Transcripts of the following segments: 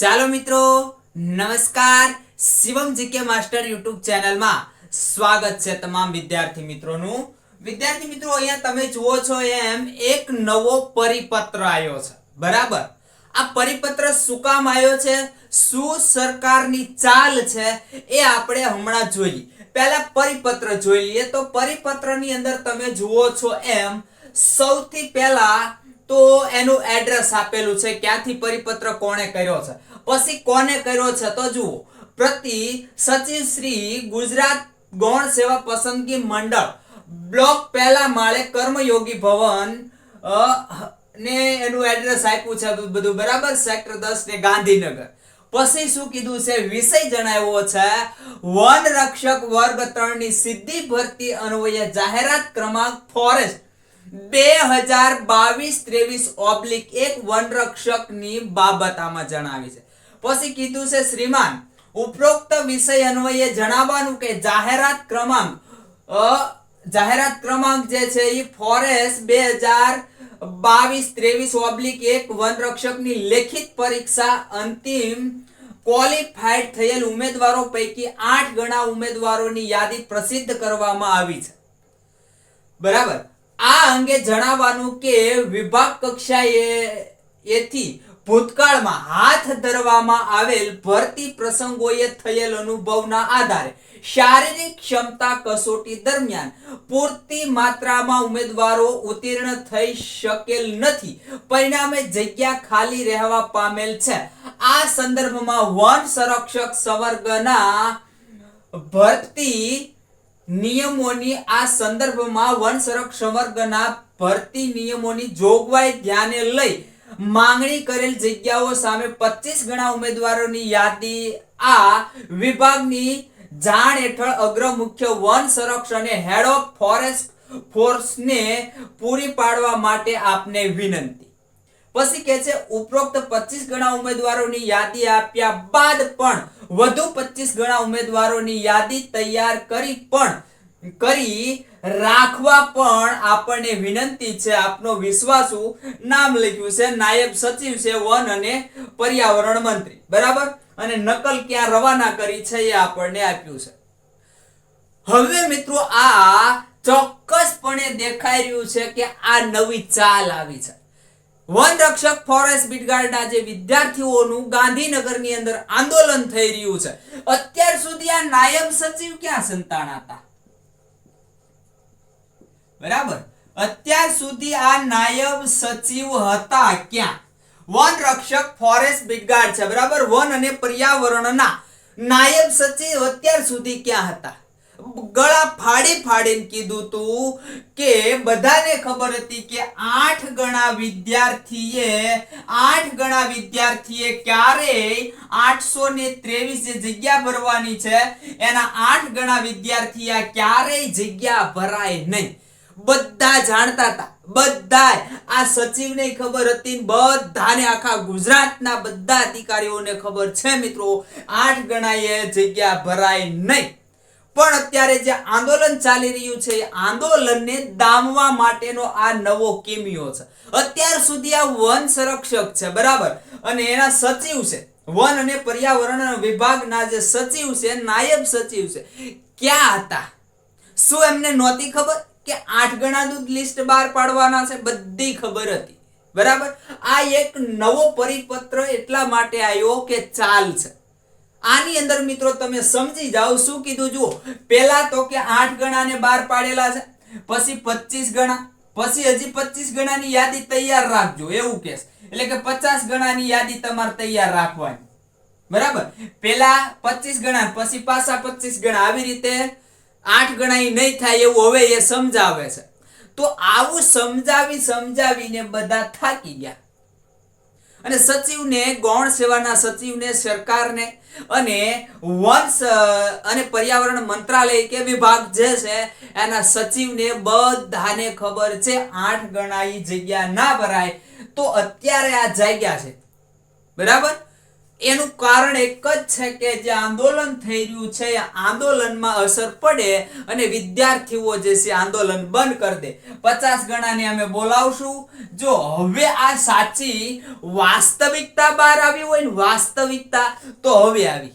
ચાલો મિત્રો, નમસ્કાર. શિવમ જીકે માસ્ટર યુટ્યુબ ચેનલમાં સ્વાગત છે તમામ વિદ્યાર્થી મિત્રોનું. વિદ્યાર્થી મિત્રો, અહીંયા તમે જુઓ છો એમ, એક નવો પરિપત્ર આવ્યો છે. બરાબર? આ પરિપત્ર શું કામ આવ્યો છે? શું સરકારની ચાલ છે એ આપણે હમણાં જોઈએ પહેલા પરિપત્ર જોઈ લઈએ. તો પરિપત્રની અંદર તમે જુઓ છો એમ, સૌથી પહેલા તો એનું એડ્રેસ આપેલું છે, ક્યાંથી પરિપત્ર કોણે કર્યો છે? પછી કોને કર્યો છે તો જુઓ. પ્રતિ સચિવ શ્રી ગુજરાત ગૌણ સેવા પસંદગી મંડળ. બ્લોક પહેલા માળે કર્મયોગી ભવન ને એનું એડ્રેસ આપ્યું છે બધું બરાબર? સેક્ટર દસ ને ગાંધીનગર. પછી શું કીધું છે? વિષય જણાવ્યો છે વન રક્ષક વર્ગ ત્રણની સિદ્ધિ ભરતી અન્વયે જાહેરાત ક્રમાંક ફોરેસ્ટ. બે હજાર બાવીસ ત્રેવીસ ઓબ્લિક એક વનરક્ષકની બાબત આમાં જણાવી છે. પછી કીધું છે, શ્રીમાન, ઉપરોક્ત વિષય અન્વયે જણાવવાનું કે જાહેરાત ક્રમાંક જાહેરાત ક્રમાંક જે છે એ ફોરેસ્ટ બે હજાર બાવીસ ત્રેવીસ ઓબ્લિક એક વનરક્ષકની લેખિત પરીક્ષા અંતિમ ક્વોલિફાઈડ થયેલ ઉમેદવારો પૈકી આઠ ગણા ઉમેદવારોની યાદી પ્રસિદ્ધ કરવામાં આવી છે. બરાબર? આ અંગે જણાવવાનું કે વિભાગ કક્ષાએ એથી ભૂતકાળમાં હાથ ધરવામાં આવેલ ભરતી પ્રસંગોએ થયેલ અનુભવના આધારે શારીરિક ક્ષમતા કસોટી દરમિયાન પૂરતી માત્રામાં ઉમેદવારો ઉત્તીર્ણ થઈ શકેલ નથી. પરિણામે જગ્યા ખાલી રહેવા પામેલ છે. આ સંદર્ભમાં વન સંરક્ષક સંવર્ગના ભરતી નિયમોની આ સંદર્ભમાં વન સંરક્ષણ વર્ગના ભરતી નિયમોની જોગવાઈ ધ્યાને લઈ માંગણી કરેલ જગ્યાઓ સામે 25 ગણા ઉમેદવારોની યાદી આ વિભાગની જાણ હેઠળ અગ્ર મુખ્ય વન સંરક્ષણ હેડ ઓફ ફોરેસ્ટ ફોર્સને પૂરી પાડવા માટે આપને વિનંતી. પછી કે છે, ઉપરોક્ત 25 ગણા ઉમેદવારોની યાદી આપ્યા બાદ પણ વધુ 25 ગણા ઉમેદવારોની યાદી તૈયાર કરી પણ, કરી રાખવા પણ આપણને વિનંતી છે, આપનો વિશ્વાસુ નામ લખ્યું છે, નાયબ સચિવ છે, વન અને પર્યાવરણ મંત્રી. બરાબર? અને નકલ ક્યાં રવાના કરી છે એ આપણને આપ્યું છે. હવે મિત્રો આ ચોક્કસપણે દેખાઈ રહ્યું છે કે આ નવી ચાલ આવી છે. વન રક્ષક ફોરેસ્ટ બીટગાર્ડના જે વિદ્યાર્થીઓનું ગાંધીનગરની અંદર આંદોલન થઈ રહ્યું છે. અત્યાર સુધી આ નાયબ સચિવ ક્યાં સંતાણા હતા? બરાબર. અત્યાર સુધી આ નાયબ સચિવ હતા ક્યાં? વન રક્ષક ફોરેસ્ટ બીટગાર્ડ છે. બરાબર? વન અને પર્યાવરણના નાયબ સચિવ અત્યાર સુધી ક્યાં હતા? ગળા ફાડી ફાડીને કીધું તું કે બધાને ખબર હતી કે આઠ ગણા વિદ્યાર્થીએ, આઠ ગણા વિદ્યાર્થીએ ક્યારેય આઠસો ને ત્રેવીસ જે જગ્યા ભરવાની છે. એના આઠ ગણા વિદ્યાર્થી આ ક્યારેય જગ્યા ભરાય નહીં. બધા જાણતા હતા. બધા આ સચિવને ખબર હતી બધાને આખા ગુજરાતના બધા અધિકારીઓને ખબર છે મિત્રો. આઠ ગણાએ જગ્યા ભરાય નહીં. પણ અત્યારે જે આંદોલન ચાલી રહ્યું છે, એ આંદોલનને દામવા માટેનો આ નવો કેમિયો છે. અત્યાર સુધી આ વન સંરક્ષક છે, બરાબર? અને એના સચિવ છે. વન અને પર્યાવરણ વિભાગના જે સચિવ છે, નાયબ સચિવ છે, ક્યાં હતા? શું એમને નહોતી ખબર કે આઠ ગણા દૂધ લિસ્ટ બહાર પાડવાના છે? બધી ખબર હતી. બરાબર? આ એક નવો પરિપત્ર એટલા માટે આવ્યો કે ચાલ છે. આની અંદર મિત્રો તમે સમજી જાઓ શું કીધું જુઓ. પહેલા તો કે આઠ ગણાને બહાર પાડેલા છે, પછી પચીસ ગણા, પછી હજી પચીસ ગણાની યાદી તૈયાર રાખજો, એવું કેસ એટલે કે પચાસ ગણાની યાદી તમારે તૈયાર રાખવાની. બરાબર? પેલા પચીસ ગણા, પછી પાછા પચીસ ગણા. આવી રીતે આઠ ગણા નહીં થાય એવું હવે એ સમજાવે છે. તો આવું સમજાવી, સમજાવીને બધા થાકી ગયા. અને સચિવને ગૌણ સેવાના સચિવને, સરકારને અને વંશ અને પર્યાવરણ મંત્રાલય કે વિભાગ જે છે, એના સચિવને બધાને ખબર છે, આઠ ગણા જગ્યા ના ભરાય. તો અત્યારે આ જાગ્યા છે. બરાબર? એનું કારણ એક જ છે કે જે આંદોલન થઈ રહ્યું છે આંદોલનમાં અસર પડે અને વિદ્યાર્થીઓ જે છે આંદોલન બંધ કરી દે. પચાસ ગણાને અમે બોલાવશું. જો હવે આ સાચી વાસ્તવિકતા બહાર આવી હોય ને વાસ્તવિકતા તો હવે આવી.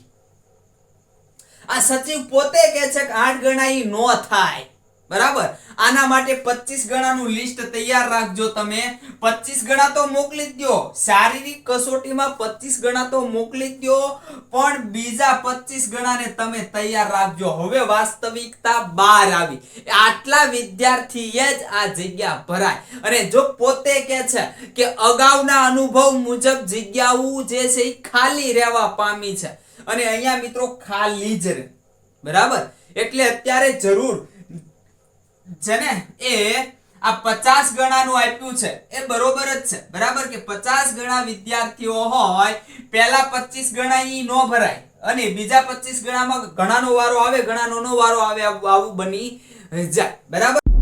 આ સચિવ પોતે કહે છે કે આઠ ગણા નો થાય. બરાબર? આના માટે 25 ગણાનું લિસ્ટ તૈયાર રાખજો તમે. 25 ગણા તો મોકલી દયો શારીરિક કસોટીમાં 25 ગણા તો મોકલી દો. પણ બીજા 25 ગણાને તમે તૈયાર રાખજો. હવે વાસ્તવિકતા બહાર આવી. આટલા વિદ્યાર્થીએ જ આ જગ્યા ભરાય. અને જો પોતે કે છે કે અગાઉના અનુભવ મુજબ જગ્યાઓ જે છે એ ખાલી રહેવા પામી છે. અને અહીંયા મિત્રો ખાલી જ રહે. બરાબર? એટલે અત્યારે જરૂર છે ને એ આ પચાસ ગણાનું આપ્યું છે. એ બરોબર જ છે. બરાબર કે પચાસ ગણા વિદ્યાર્થીઓ હોય, પહેલા પચીસ ગણા ઈ નો ભરાય. અને બીજા પચીસ ગણામાં ઘણાનો વારો આવે, ઘણાનો નો વારો આવું આવું બની જાય. બરાબર?